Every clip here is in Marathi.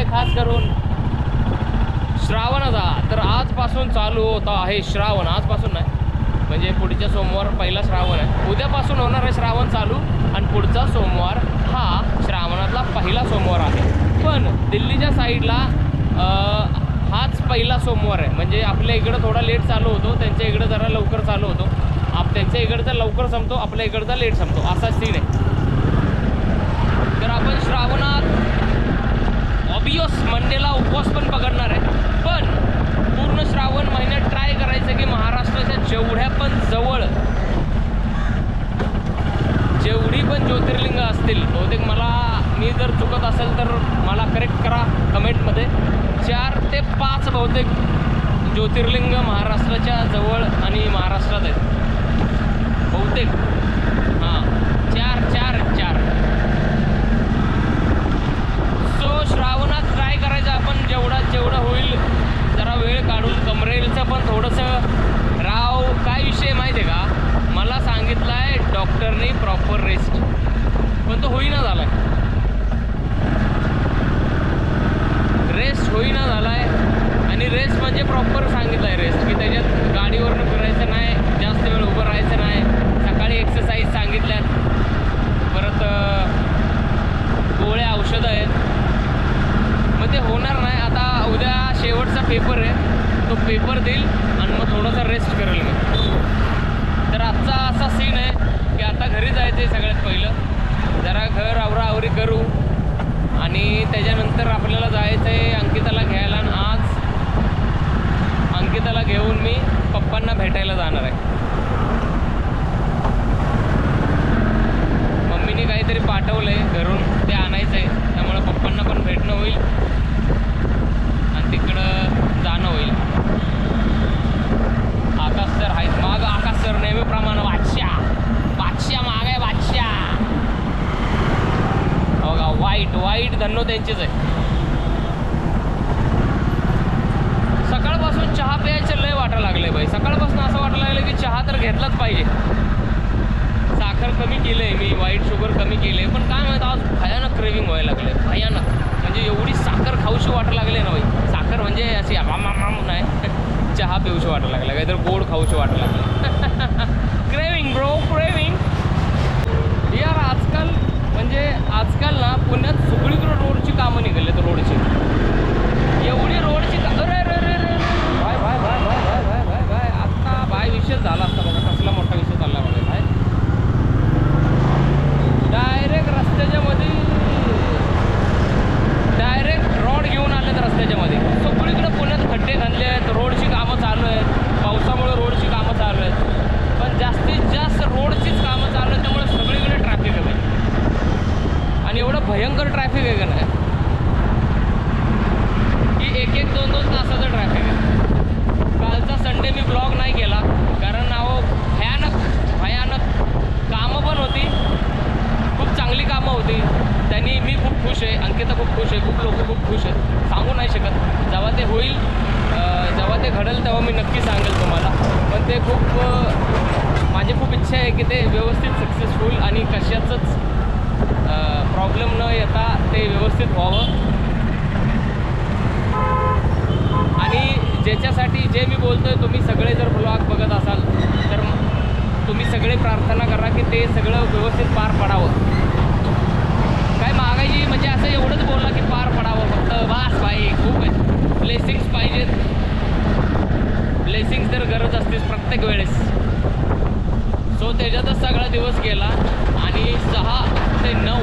आहे खास करून श्रावणाचा. तर आजपासून चालू होता आहे श्रावण. आजपासून नाही. म्हणजे पुढच्या सोमवार पहिला श्रावण आहे. उद्यापासून होणार आहे श्रावण चालू आणि पुढचा सोमवार हा श्रावणातला पहिला सोमवार आहे. पण दिल्लीच्या साईडला हाच पहिला सोमवार आहे. म्हणजे आपल्या इकडं थोडा लेट चालू होतो. त्यांच्या इकडं जरा लवकर चालू होतो. आप त्यांच्या इकडचा लवकर संपतो. आपल्या इकडचा लेट संपतो. असा सीन आहे. तर आपण श्रावणात ऑबियस मंडेला उपवास पण पकडणार आहे. पण पूर्ण श्रावण महिन्यात ट्राय करायचं की महाराष्ट्राच्या जेवढ्या पण जवळ जेवढी पण ज्योतिर्लिंग असतील बहुतेक मला मी जर चुकत असेल तर मला करेक्ट करा कमेंटमध्ये. चार ते पाच बहुतेक ज्योतिर्लिंग महाराष्ट्राच्या जवळ आणि महाराष्ट्रात आहेत. बहुतेक. हां. चार चार चार सो श्रावणात ट्राय करायचं? आपण जेवढा जेवढं होईल जरा वेळ काढून कमरेलचं पण थोडंसं राव काय विषय माहिती आहे का? मला सांगितलं आहे डॉक्टरनी प्रॉपर रेस्ट. पण तो होईना झाला आहे रेस्ट होईना झाला आहे आणि रेस्ट म्हणजे प्रॉपर सांगितलं आहे रेस्ट की त्याच्यात गाडीवरनं फिरायचं नाही जास्त वेळ उभं राहायचं नाही. सकाळी एक्सरसाइज सांगितलं परत अं, गोळ्या औषधं आहेत मग ते होणार नाही आता उद्या शेवटचा पेपर आहे तो पेपर देईल आणि मग थोडंसं रेस्ट करेल मी तर आजचा असा सीन आहे की आता घरी जायचं आहे सगळ्यात पहिलं. जरा घर आवराआवरी करू आणि त्याच्यानंतर आपल्याला जायचं आहे अंकिताला घ्यायला आणि आज अंकिताला घेऊन मी पप्पांना भेटायला जाणार आहे. मम्मीने काहीतरी पाठवलं आहे घरून ते आणायचं आहे त्यामुळे पप्पांना पण भेटणं होईल आणि तिकडं जाणं होईल आकाश सर आहेत माग आकाश सर नेहमीप्रमाणे बादशाह बादशाह माग आहे बादशाह हो का वाईट वाईट धन्नो त्यांचीच आहे सकाळपासून चहा प्यायचं लय वाटायला लागलंय बाई सकाळपासून असं वाटायला लागलं की चहा तर घेतलाच पाहिजे साखर कमी व्हाईट वाईट शुगर कमी केले पण काय माहीत आज भयानक क्रेविंग व्हायला लागले भयानक. म्हणजे एवढी साखर खाऊशी वाटायला लागले ना भाई साखर म्हणजे अशी आम आम आम नाही. चहा पिऊशी वाटायला लागला काहीतरी गोड खाऊशी वाटायला लागला. क्रेविंग ब्रो क्रेविंग यार आजकाल म्हणजे आजकाल ना पुण्यात सगळीकडे रोडची की ते व्यवस्थित सक्सेसफुल आणि कशाचंच प्रॉब्लेम न येता ते व्यवस्थित व्हावं. आणि ज्याच्यासाठी जे मी बोलतोय तुम्ही सगळे जर ब्लॉग बघत असाल तर तुम्ही सगळे प्रार्थना करा की ते सगळं व्यवस्थित पार पडावं. काय मागायची म्हणजे असं एवढंच बोललं की पार पडावं फक्त बास बाई खूप ब्लेसिंग्स पाहिजेत. ब्लेसिंग्स तर गरज असतेच प्रत्येक वेळेस. सगळा दिवस गेला आणि सहा ते नऊ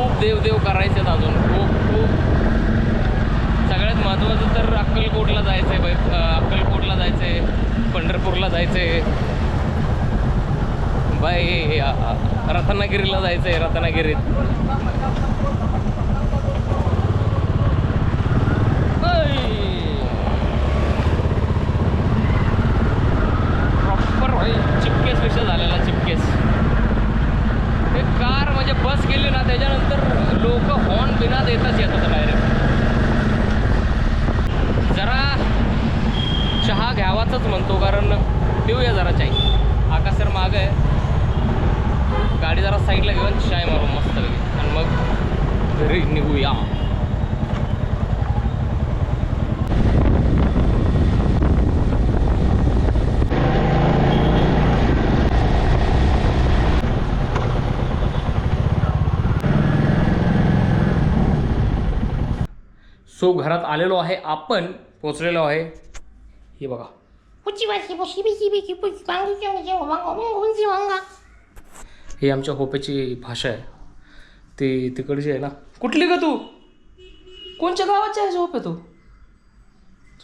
खूप देवदेव करायचे आहेत अजून. खूप खूप. सगळ्यात महत्त्वाचं तर अक्कलकोटला जायचं आहे बाई अक्कलकोटला जायचं आहे पंढरपूरला जायचं आहे बाई रत्नागिरीला जायचं आहे रत्नागिरीत. पिऊया आहे आकाश सर मागं आहे. गाडी जरा साईडला घेऊन शाय मारू मस्त आणि मग घरी निघूया. सो घरात आलेलो आहे आपण पोचलेलो आहे. हे बघा. ही आमच्या होपेची भाषा आहे. ती तिकडची आहे ना. कुठली का तू? कोणच्या गावाची आहे होपे तू?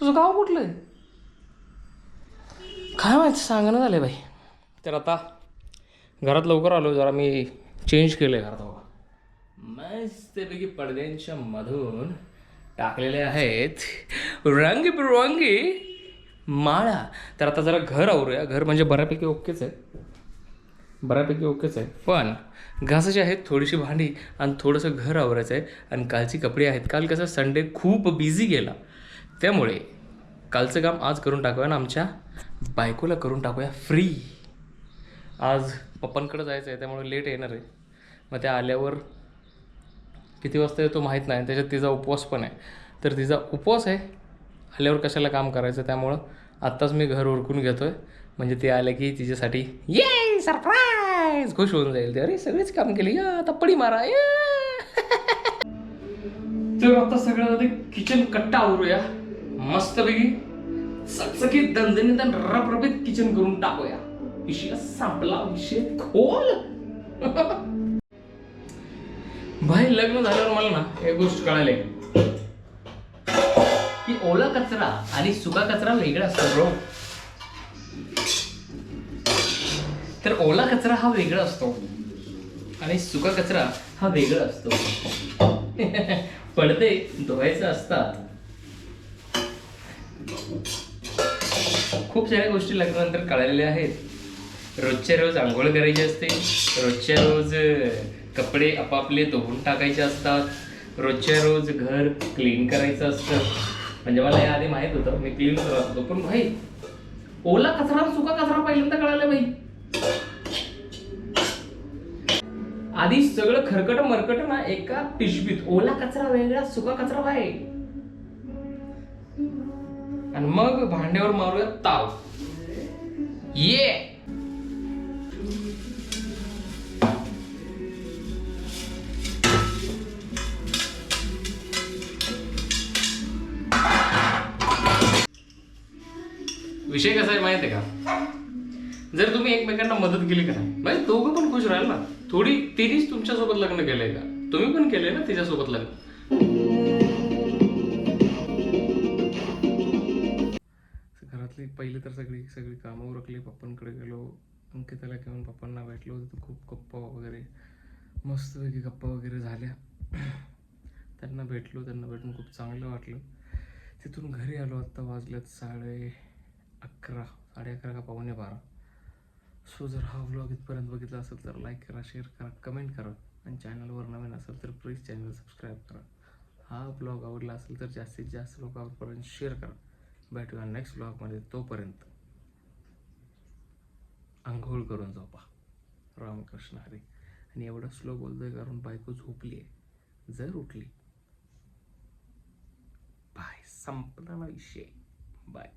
तुझं गाव कुठलं आहे? काय माहिती सांगणं झालं बाई. तर आता घरात लवकर आलो जरा मी चेंज केलं आहे घरात बाबा मस्तपैकी पडद्यांच्या मधून टाकलेले आहेत रंगबिरंगी माळा. तर आता जरा घर आवरूया. घर म्हणजे बऱ्यापैकी ओकेच आहे. बऱ्यापैकी ओकेच आहे. पण घासाची आहेत थोडीशी भांडी आणि थोडंसं घर आवरायचं आहे. आणि कालची कपडे आहेत. काल कसं संडे खूप बिझी गेला. त्यामुळे कालचं काम आज करून टाकूया ना आमच्या बायकोला करून टाकूया फ्री आज पप्पांकडे जायचं आहे. त्यामुळे लेट येणार आहे. मग त्या आल्यावर किती वाजता येतो माहीत नाही. त्याच्यात तिचा उपवास पण आहे. तर तिचा उपवास आहे आल्यावर कशाला काम करायचं? त्यामुळं आत्ताच मी घर उरकून घेतो आहे म्हणजे ते आलं की तिच्यासाठी ये सरप्राईज खुश होऊन जाईल ते. अरे सगळेच काम केले. या आता पडी मारा. ये. तर आता सगळ्यात आधी किचन कट्टा आवरूया. मस्तपैकी चकचकीत दणदणीत आणि रपरपीत किचन करून टाकूया. विषय संपला. विषय खोल. भाई लग्न झाल्यावर मला ना एक गोष्ट कळाली. की ओला कचरा आणि सुका कचरा वेगळा असतो ब्रो तर ओला कचरा हा वेगळा असतो आणि सुका कचरा हा वेगळा असतो. पडदे धुवायचे असतात. खूप साऱ्या गोष्टी लग्नानंतर कळालेल्या आहेत. रोजच्या रोज आंघोळ करायची असते. रोजच्या रोज कपडे आपापले धुवून टाकायचे असतात. रोजच्या रोज घर क्लीन करायचं असतं. म्हणजे मला या आधी माहीत होतं. मी क्लीन करत होतो. पण भाई ओला कचरा सुका कचरा पहिल्यांदा कळाला भाई. आधी सगळं खरकट मरकट ना एका पिशवीत. ओला कचरा वेगळा सुका कचरा भाई. आणि मग भांड्यावर मारूया ताव. ये! विषय कसा आहे माहिती आहे का? जर तुम्ही एकमेकांना मदत केली का नाही म्हणजे दोघं पण खुश राहाल ना. थोडी तिनेच तुमच्यासोबत लग्न केलंय का? तुम्ही पण केलंय ना तिच्यासोबत लग्न? घरातली पहिली तर सगळी सगळी कामं उरकली पप्पांकडे गेलो अंकिताला घेऊन पप्पांना भेटलो तिथं खूप गप्पा वगैरे मस्तपैकी गप्पा वगैरे झाल्या. त्यांना भेटलो त्यांना भेटून खूप चांगलं वाटलं. तिथून घरी आलो आत्ता वाजल्यात साडे अकरा साडे अकरा का पावणे बारा. सो जर हा व्लॉग इथपर्यंत बघितला असेल तर लाईक करा शेअर करा कमेंट करा. आणि चॅनलवर नवीन असेल तर प्लीज चॅनल सबस्क्राईब करा. हा ब्लॉग आवडला असेल तर जास्तीत जास्त लोकांपर्यंत शेअर करा. भेटूया नेक्स्ट ब्लॉगमध्ये तोपर्यंत. आंघोळ करून झोपा. रामकृष्ण हरी. आणि एवढं स्लो बोलतोय कारण बायको झोपली आहे जर उठली. बाय संपला ना विषय. बाय